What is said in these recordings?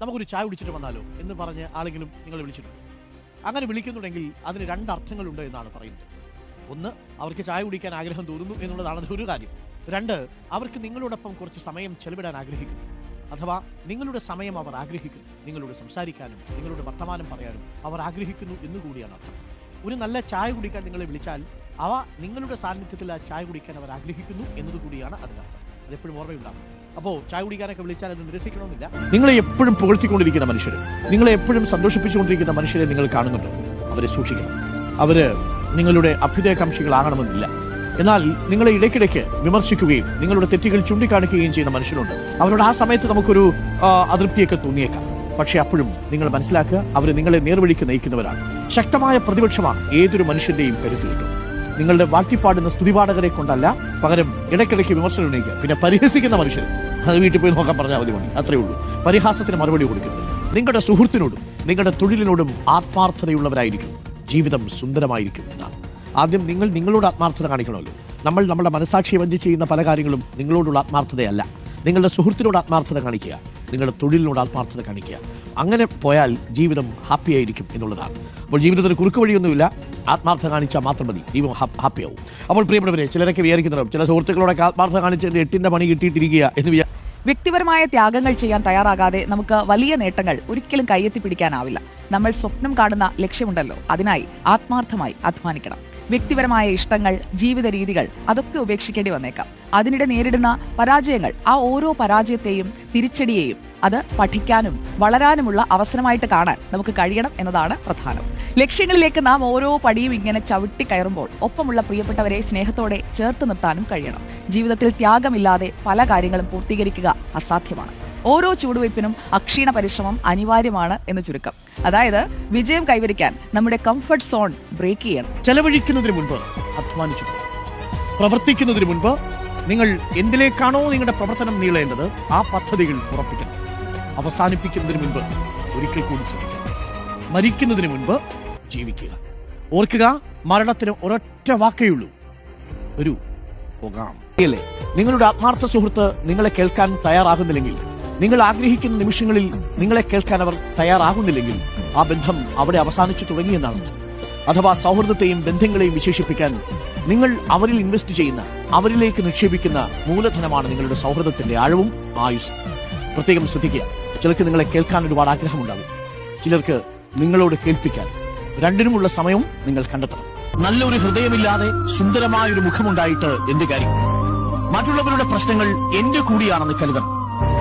നമുക്കൊരു ചായ കുടിച്ചിട്ട് വന്നാലോ എന്ന് പറഞ്ഞ് ആളെങ്കിലും നിങ്ങൾ വിളിച്ചിട്ടുണ്ട്. അങ്ങനെ വിളിക്കുന്നുണ്ടെങ്കിൽ അതിന് രണ്ട് അർത്ഥങ്ങളുണ്ട് എന്നാണ് പറയുന്നത്. ഒന്ന് അവർക്ക് ചായ കുടിക്കാൻ ആഗ്രഹം തോന്നുന്നു എന്നുള്ളതാണ് ഒരു കാര്യം. രണ്ട് അവർക്ക് നിങ്ങളോടൊപ്പം കുറച്ച് സമയം ചെലവിടാൻ ആഗ്രഹിക്കുന്നു. അഥവാ നിങ്ങളുടെ സമയം അവർ ആഗ്രഹിക്കുന്നു. നിങ്ങളോട് സംസാരിക്കാനും നിങ്ങളുടെ വർത്തമാനം പറയാനും അവർ ആഗ്രഹിക്കുന്നു എന്നുകൂടിയാണ് അർത്ഥം. ഒരു നല്ല ചായ കുടിക്കാൻ നിങ്ങളെ വിളിച്ചാൽ അവ നിങ്ങളുടെ സാന്നിധ്യത്തിൽ ആ ചായ കുടിക്കാൻ അവർ ആഗ്രഹിക്കുന്നു എന്നതുകൂടിയാണ് അതിനർത്ഥം. അതെപ്പോഴും ഓർമ്മയുണ്ടാവും. അപ്പോൾ ചായ കുടിക്കാനൊക്കെ വിളിച്ചാൽ അത് നിരസിക്കണമെന്നില്ല. നിങ്ങളെ എപ്പോഴും പുകഴ്ത്തിക്കൊണ്ടിരിക്കുന്ന മനുഷ്യർ നിങ്ങളെ എപ്പോഴും സന്തോഷിപ്പിച്ചുകൊണ്ടിരിക്കുന്ന മനുഷ്യരെ നിങ്ങൾ കാണുന്നുണ്ട്. അവരെ സൂക്ഷിക്കണം. അവർ നിങ്ങളുടെ അഭ്യുദയകാംക്ഷികളാകണമെന്നില്ല. എന്നാൽ നിങ്ങളെ ഇടയ്ക്കിടയ്ക്ക് വിമർശിക്കുകയും നിങ്ങളുടെ തെറ്റുകൾ ചൂണ്ടിക്കാണിക്കുകയും ചെയ്യുന്ന മനുഷ്യരുണ്ട്. അവരോട് ആ സമയത്ത് നമുക്കൊരു അതൃപ്തിയൊക്കെ തോന്നിയേക്കാം. പക്ഷെ അപ്പോഴും നിങ്ങൾ മനസ്സിലാക്കുക അവർ നിങ്ങളെ നേർവഴിക്ക് നയിക്കുന്നവരാണ്. ശക്തമായ പ്രതിപക്ഷമാണ് ഏതൊരു മനുഷ്യന്റെയും കരുത്ത് കിട്ടും നിങ്ങളുടെ വാഴ്ത്തിപ്പാടുന്ന സ്തുതിപാഠകരെ കൊണ്ടല്ല പകരം ഇടയ്ക്കിടയ്ക്ക് വിമർശനം ഉന്നയിക്കുക. പിന്നെ പരിഹസിക്കുന്ന മനുഷ്യർ അത് വീട്ടിൽ പോയി നോക്കാൻ പറഞ്ഞാൽ മതി മണി അത്രയേ ഉള്ളൂ. പരിഹാസത്തിന് മറുപടി കൊടുക്കരുത്. നിങ്ങളുടെ സുഹൃത്തിനോടും നിങ്ങളുടെ തൊഴിലിനോടും ആത്മാർത്ഥതയുള്ളവരായിരിക്കും. ജീവിതം സുന്ദരമായിരിക്കും എന്നാണ്. ആദ്യം നിങ്ങൾ നിങ്ങളോട് ആത്മാർത്ഥത കാണിക്കണമല്ലോ. നമ്മൾ നമ്മുടെ മനസാക്ഷിയെ വഞ്ചി ചെയ്യുന്ന പല കാര്യങ്ങളും നിങ്ങളോടുള്ള ആത്മാർത്ഥതയല്ല. നിങ്ങളുടെ സുഹൃത്തിനോട് ആത്മാർത്ഥത കാണിക്കുക. നിങ്ങളുടെ തൊഴിലിനോട് ആത്മാർത്ഥത കാണിക്കുക. അങ്ങനെ പോയാൽ ജീവിതം ഹാപ്പി ആയിരിക്കും എന്നുള്ളതാണ്. അപ്പോൾ ജീവിതത്തിന് കുറുക്ക് വഴിയൊന്നുമില്ല. ആത്മാർത്ഥത കാണിച്ചാൽ മാത്രം മതി. ജീവിതം ഹാപ്പിയാവും അപ്പോൾ പ്രിയപ്പെട്ടവരെ ചിലരൊക്കെ വിചാരിക്കുന്നുണ്ടാവും ചില സുഹൃത്തുക്കളോടൊക്കെ ആത്മാർത്ഥത കാണിച്ച് എട്ടിന്റെ പണി കിട്ടിയിട്ടിരിക്കുക എന്ന് വിചാരിച്ചു വ്യക്തിപരമായ ത്യാഗങ്ങൾ ചെയ്യാൻ തയ്യാറാകാതെ നമുക്ക് വലിയ നേട്ടങ്ങൾ ഒരിക്കലും കയ്യെത്തി പിടിക്കാനാവില്ല. നമ്മൾ സ്വപ്നം കാണുന്ന ലക്ഷ്യമുണ്ടല്ലോ. അതിനായി ആത്മാർത്ഥമായി അധ്വാനിക്കണം. വ്യക്തിപരമായ ഇഷ്ടങ്ങൾ ജീവിത രീതികൾ അതൊക്കെ ഉപേക്ഷിക്കേണ്ടി വന്നേക്കാം. അതിനിടെ നേരിടുന്ന പരാജയങ്ങൾ ആ ഓരോ പരാജയത്തെയും തിരിച്ചടിയെയും അത് പഠിക്കാനും വളരാനുമുള്ള അവസരമായിട്ട് കാണാൻ നമുക്ക് കഴിയണം എന്നതാണ് പ്രധാനം. ലക്ഷ്യങ്ങളിലേക്ക് നാം ഓരോ പടിയും ഇങ്ങനെ ചവിട്ടി കയറുമ്പോൾ ഒപ്പമുള്ള പ്രിയപ്പെട്ടവരെ സ്നേഹത്തോടെ ചേർത്ത് നിർത്താനും കഴിയണം. ജീവിതത്തിൽ ത്യാഗമില്ലാതെ പല കാര്യങ്ങളും പൂർത്തീകരിക്കുക അസാധ്യമാണ്. ഓരോ ചുവടുവയ്പ്പിനും അക്ഷീണ പരിശ്രമം അനിവാര്യമാണ് എന്ന് ചുരുക്കം. അതായത് വിജയം കൈവരിക്കാൻ നമ്മുടെ കംഫർട്ട് സോൺ ബ്രേക്ക് ചെയ്യണം. ചെലവഴിക്കുന്നതിന് മുൻപ് അധ്വാനിച്ചു. പ്രവർത്തിക്കുന്നതിന് മുൻപ് നിങ്ങൾ എന്തിലേക്കാണോ നിങ്ങളുടെ പ്രവർത്തനം നീളേണ്ടത് ആ പദ്ധതികൾ ഉറപ്പിക്കണം. അവസാനിപ്പിക്കുന്നതിന് മുൻപ് ഒരിക്കൽ കൂടി ശ്രമിക്കണം മരിക്കുന്നതിന് മുൻപ് ജീവിക്കുക. ഓർക്കുക മരണത്തിന് ഒരൊറ്റ വാക്കേയുള്ളൂ ഒരു പോകാം. നിങ്ങളുടെ ആത്മാർത്ഥ സുഹൃത്ത് നിങ്ങളെ കേൾക്കാൻ തയ്യാറാകുന്നില്ലെങ്കിൽ നിങ്ങൾ ആഗ്രഹിക്കുന്ന നിമിഷങ്ങളിൽ നിങ്ങളെ കേൾക്കാൻ അവർ തയ്യാറാകുന്നില്ലെങ്കിൽ ആ ബന്ധം അവിടെ അവസാനിച്ചു തുടങ്ങിയെന്നാണ്. അഥവാ സൗഹൃദത്തെയും ബന്ധങ്ങളെയും വിശേഷിപ്പിക്കാൻ നിങ്ങൾ അവരിൽ ഇൻവെസ്റ്റ് ചെയ്യുന്ന അവരിലേക്ക് നിക്ഷേപിക്കുന്ന മൂലധനമാണ് നിങ്ങളുടെ സൗഹൃദത്തിന്റെ ആഴവും ആയുസ്സും. പ്രത്യേകം ശ്രദ്ധിക്കുക ചിലർക്ക് നിങ്ങളെ കേൾക്കാൻ ഒരുപാട് ആഗ്രഹമുണ്ടാകും. ചിലർക്ക് നിങ്ങളോട് കേൾപ്പിക്കാൻ രണ്ടിനുമുള്ള സമയവും നിങ്ങൾ കണ്ടെത്തണം. നല്ലൊരു ഹൃദയമില്ലാതെ സുന്ദരമായ ഒരു മുഖമുണ്ടായിട്ട് എന്ത് കാര്യം? മറ്റുള്ളവരുടെ പ്രശ്നങ്ങൾ എന്റെ കൂടിയാണെന്ന് കരുതണം.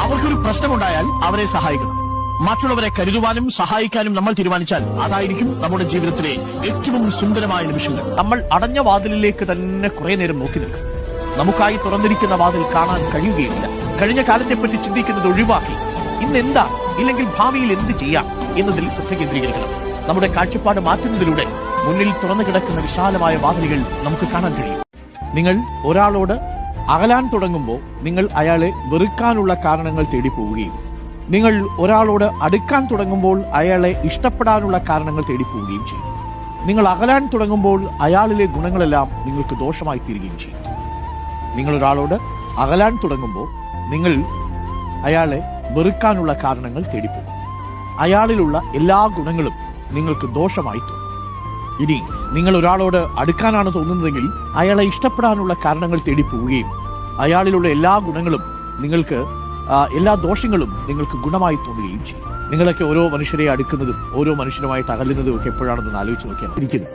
അവർക്കൊരു പ്രശ്നമുണ്ടായാൽ അവരെ സഹായിക്കണം. മറ്റുള്ളവരെ കരുതുവാനും സഹായിക്കാനും നമ്മൾ തീരുമാനിച്ചാൽ അതായിരിക്കും നമ്മുടെ ജീവിതത്തിലെ ഏറ്റവും സുന്ദരമായ നിമിഷങ്ങൾ. നമ്മൾ അടഞ്ഞ വാതിലിലേക്ക് തന്നെ കുറെ നേരം നോക്കി നിൽക്കും. നമുക്കായി തുറന്നിരിക്കുന്ന വാതിൽ കാണാൻ കഴിയുകയില്ല. കഴിഞ്ഞ കാലത്തെപ്പറ്റി ചിന്തിക്കുന്നത് ഒഴിവാക്കി. ഇന്ന് എന്താ ഇല്ലെങ്കിൽ ഭാവിയിൽ എന്ത് ചെയ്യാം? എന്നതിൽ ശ്രദ്ധ കേന്ദ്രീകരിക്കണം. നമ്മുടെ കാഴ്ചപ്പാട് മാറ്റുന്നതിലൂടെ മുന്നിൽ തുറന്നു കിടക്കുന്ന വിശാലമായ വാതിലുകൾ നമുക്ക് കാണാൻ കഴിയും. നിങ്ങൾ ഒരാളോട് അകലാൻ തുടങ്ങുമ്പോൾ നിങ്ങൾ അയാളെ വെറുക്കാനുള്ള കാരണങ്ങൾ തേടി പോവുകയും നിങ്ങൾ ഒരാളോട് അടുക്കാൻ തുടങ്ങുമ്പോൾ അയാളെ ഇഷ്ടപ്പെടാനുള്ള കാരണങ്ങൾ തേടി പോവുകയും ചെയ്യും. നിങ്ങൾ അകലാൻ തുടങ്ങുമ്പോൾ അയാളിലെ ഗുണങ്ങളെല്ലാം നിങ്ങൾക്ക് ദോഷമായി തീരുകയും ചെയ്യും. നിങ്ങൾ ഒരാളോട് അകലാൻ തുടങ്ങുമ്പോൾ നിങ്ങൾ അയാളെ വെറുക്കാനുള്ള കാരണങ്ങൾ തേടിപ്പോകും. അയാളിലുള്ള എല്ലാ ഗുണങ്ങളും നിങ്ങൾക്ക് ദോഷമായി തോന്നും. ഇനി നിങ്ങൾ ഒരാളോട് അടുക്കാനാണ് തോന്നുന്നതെങ്കിൽ അയാളെ ഇഷ്ടപ്പെടാനുള്ള കാരണങ്ങൾ തേടി പോവുകയും അയാളിലുള്ള എല്ലാ ഗുണങ്ങളും നിങ്ങൾക്ക് എല്ലാ ദോഷങ്ങളും നിങ്ങൾക്ക് ഗുണമായി തോന്നുകയും ചെയ്യും. നിങ്ങളൊക്കെ ഓരോ മനുഷ്യരെ അടുക്കുന്നതും ഓരോ മനുഷ്യരുമായി തകലുന്നതും ഒക്കെ എപ്പോഴാണെന്ന് ആലോചിച്ച് നോക്കിയാൽ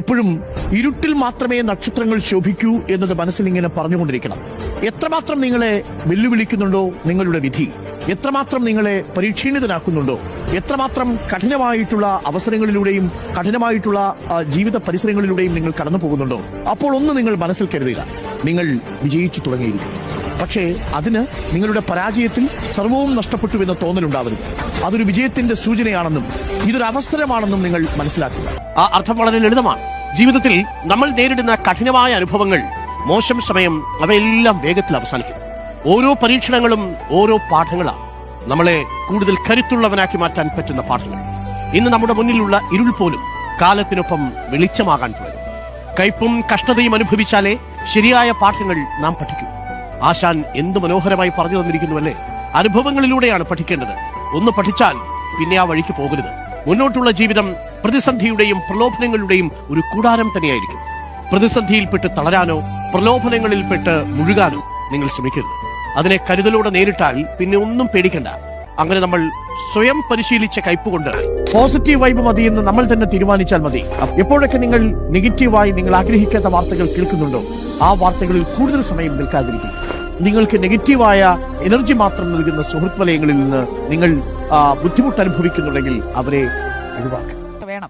എപ്പോഴും ഇരുട്ടിൽ മാത്രമേ നക്ഷത്രങ്ങൾ ശോഭിക്കൂ എന്നത് മനസ്സിൽ ഇങ്ങനെ പറഞ്ഞുകൊണ്ടിരിക്കണം. എത്രമാത്രം നിങ്ങളെ വെല്ലുവിളിക്കുന്നുണ്ടോ നിങ്ങളുടെ വിധി. എത്രമാത്രം നിങ്ങളെ പരീക്ഷീണിതനാക്കുന്നുണ്ടോ? എത്രമാത്രം കഠിനമായിട്ടുള്ള അവസരങ്ങളിലൂടെയും കഠിനമായിട്ടുള്ള ജീവിത പരിസരങ്ങളിലൂടെയും നിങ്ങൾ കടന്നു പോകുന്നുണ്ടോ? അപ്പോൾ ഒന്ന് നിങ്ങൾ മനസ്സിൽ കരുതുക നിങ്ങൾ വിജയിച്ചു തുടങ്ങിയിരിക്കുന്നു. പക്ഷേ അതിന് നിങ്ങളുടെ പരാജയത്തിൽ സർവവും നഷ്ടപ്പെട്ടു എന്ന തോന്നലുണ്ടാവരുത്. അതൊരു വിജയത്തിന്റെ സൂചനയാണെന്നും ഇതൊരു അവസരമാണെന്നും നിങ്ങൾ മനസ്സിലാക്കുക. ആ അർത്ഥം വളരെ ലളിതമാണ്. ജീവിതത്തിൽ നമ്മൾ നേരിടുന്ന കഠിനമായ അനുഭവങ്ങൾ മോശം സമയം അവയെല്ലാം വേഗത്തിൽ അവസാനിക്കും. ഓരോ പരീക്ഷണങ്ങളും ഓരോ പാഠങ്ങളാണ് നമ്മളെ കൂടുതൽ കരുത്തുള്ളവനാക്കി മാറ്റാൻ പറ്റുന്ന പാഠങ്ങൾ. ഇന്ന് നമ്മുടെ മുന്നിലുള്ള ഇരുൾ പോലും കാലത്തിനൊപ്പം വെളിച്ചമാകാൻ തുടങ്ങും കയ്പും കഷ്ടതയും അനുഭവിച്ചാലേ ശരിയായ പാഠങ്ങൾ നാം പഠിക്കൂ. ആശാൻ എന്ത് മനോഹരമായി പറഞ്ഞു തന്നിരിക്കുന്നുവല്ലേ? അനുഭവങ്ങളിലൂടെയാണ് പഠിക്കേണ്ടത്. ഒന്ന് പഠിച്ചാൽ പിന്നെ ആ വഴിക്ക് പോകരുത്. മുന്നോട്ടുള്ള ജീവിതം പ്രതിസന്ധിയുടെയും പ്രലോഭനങ്ങളുടെയും ഒരു കൂടാരം തന്നെയായിരിക്കും. പ്രതിസന്ധിയിൽപ്പെട്ട് തളരാനോ പ്രലോഭനങ്ങളിൽപ്പെട്ട് മുഴുകാനോ നിങ്ങൾ ശ്രമിക്കരുത്. അതിനെ കരുതലോടെ നേരിട്ടാൽ പിന്നെ ഒന്നും പേടിക്കണ്ട. അങ്ങനെ നമ്മൾ സ്വയം പരിശീലിച്ച കയ്പുകൊണ്ട് പോസിറ്റീവ് വൈബ് മതി എന്ന് നമ്മൾ തന്നെ തീരുമാനിച്ചാൽ മതി. എപ്പോഴൊക്കെ നിങ്ങൾ നെഗറ്റീവായി നിങ്ങൾ ആഗ്രഹിക്കാത്ത വാർത്തകൾ കേൾക്കുന്നുണ്ടോ ആ വാർത്തകളിൽ കൂടുതൽ സമയം നിൽക്കാതിരിക്കും നിങ്ങൾക്ക് നെഗറ്റീവായ എനർജി മാത്രം നൽകുന്ന സുഹൃത്ത് വലയങ്ങളിൽ നിന്ന് നിങ്ങൾ ബുദ്ധിമുട്ട് അനുഭവിക്കുന്നുണ്ടെങ്കിൽ അവരെ ഒഴിവാക്കുക.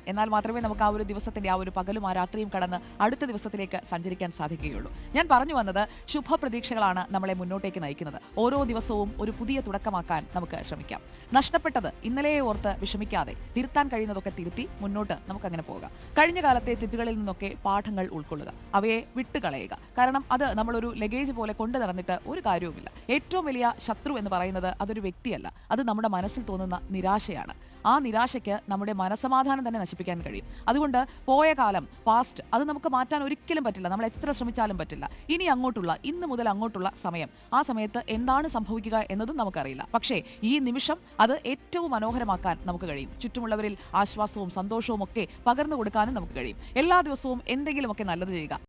വേണം എന്നാൽ മാത്രമേ നമുക്ക് ആ ഒരു ദിവസത്തിന്റെ ആ ഒരു പകലും ആ രാത്രിയും കടന്ന് അടുത്ത ദിവസത്തിലേക്ക് സഞ്ചരിക്കാൻ സാധിക്കുകയുള്ളൂ. ഞാൻ പറഞ്ഞു വന്നത് ശുഭപ്രതീക്ഷകളാണ് നമ്മളെ മുന്നോട്ടേക്ക് നയിക്കുന്നത്. ഓരോ ദിവസവും ഒരു പുതിയ തുടക്കമാക്കാൻ നമുക്ക് ശ്രമിക്കാം. നഷ്ടപ്പെട്ടത് ഇന്നലെയെ ഓർത്ത് വിഷമിക്കാതെ തിരുത്താൻ കഴിയുന്നതൊക്കെ തിരുത്തി മുന്നോട്ട് നമുക്ക് അങ്ങനെ പോകാം. കഴിഞ്ഞ കാലത്തെ തെറ്റുകളിൽ നിന്നൊക്കെ പാഠങ്ങൾ ഉൾക്കൊള്ളുക അവയെ വിട്ടുകളയുക. കാരണം അത് നമ്മളൊരു ലഗേജ് പോലെ കൊണ്ടു നടന്നിട്ട് ഒരു കാര്യവുമില്ല. ഏറ്റവും വലിയ ശത്രു എന്ന് പറയുന്നത് അതൊരു വ്യക്തിയല്ല. അത് നമ്മുടെ മനസ്സിൽ തോന്നുന്ന നിരാശയാണ്. ആ നിരാശയ്ക്ക് നമ്മുടെ മനസമാധാനം തന്നെ നശിപ്പിക്കാൻ കഴിയും. അതുകൊണ്ട് പോയ കാലം പാസ്റ്റ് അത് നമുക്ക് മാറ്റാൻ ഒരിക്കലും പറ്റില്ല. നമ്മൾ എത്ര ശ്രമിച്ചാലും പറ്റില്ല. ഇനി അങ്ങോട്ടുള്ള ഇന്ന് മുതൽ അങ്ങോട്ടുള്ള സമയം. ആ സമയത്ത് എന്താണ് സംഭവിക്കുക എന്നതും നമുക്കറിയില്ല. പക്ഷേ ഈ നിമിഷം അത് ഏറ്റവും മനോഹരമാക്കാൻ നമുക്ക് കഴിയും. ചുറ്റുമുള്ളവരിൽ ആശ്വാസവും സന്തോഷവും ഒക്കെ പകർന്നു കൊടുക്കാനും നമുക്ക് കഴിയും. എല്ലാ ദിവസവും എന്തെങ്കിലുമൊക്കെ നല്ലത് ചെയ്യുക.